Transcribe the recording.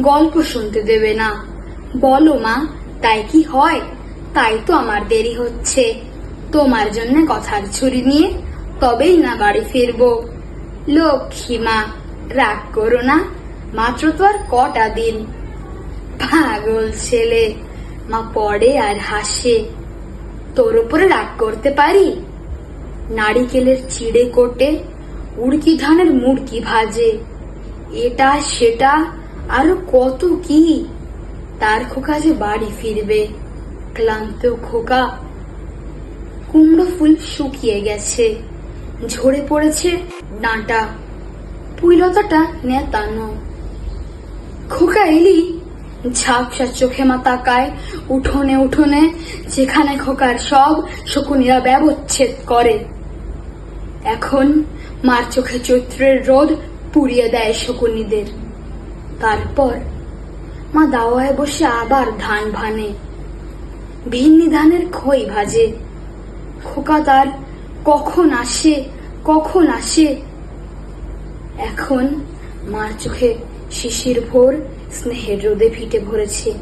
গল্প শুনতে দেবে না। বলো মা, তাই কি হয়? তাই তো আমার দেরি হচ্ছে। তোমার জন্য কথার ছুরি নিয়ে তবেই না বাড়ি ফিরবো। লক্ষ্মী মা, রাগ করো না, মাত্র তো আর কটা দিন। পাগল ছেলে, মা পড়ে আর হাসে। তোর উপরে রাগ করতে পারি? নারিকেলের চিড়ে কোটে, উড়কি ধানের মুড়কি ভাজে। এটা, সেটা আরও কত কি? তার খোকা যে বাড়ি ফিরবে, ক্লান্ত খোকা। কুমড়ো ফুল শুকিয়ে গেছে, ঝরে পড়েছে ডাঁটা। পুইলতাটা নেতানো। খোকা এলি ঝাপসা চোখে মা তাকায়, উঠোনে উঠোনে, যেখানে খোকার সব শকুনিরা ব্যবচ্ছেদ করে। এখন মার চোখে চৈত্রের রোদ পুড়িয়ে দেয় শকুনিদের। তারপর মা দাওয়ায় বসে আবার ধান ভানে। ভিন্নি ধানের খই ভাজে। খোকা তার কখন আসে কখন আসে। এখন মার চোখে শিশির ভোর, স্নেহের রোদে ফিটে ভরেছে।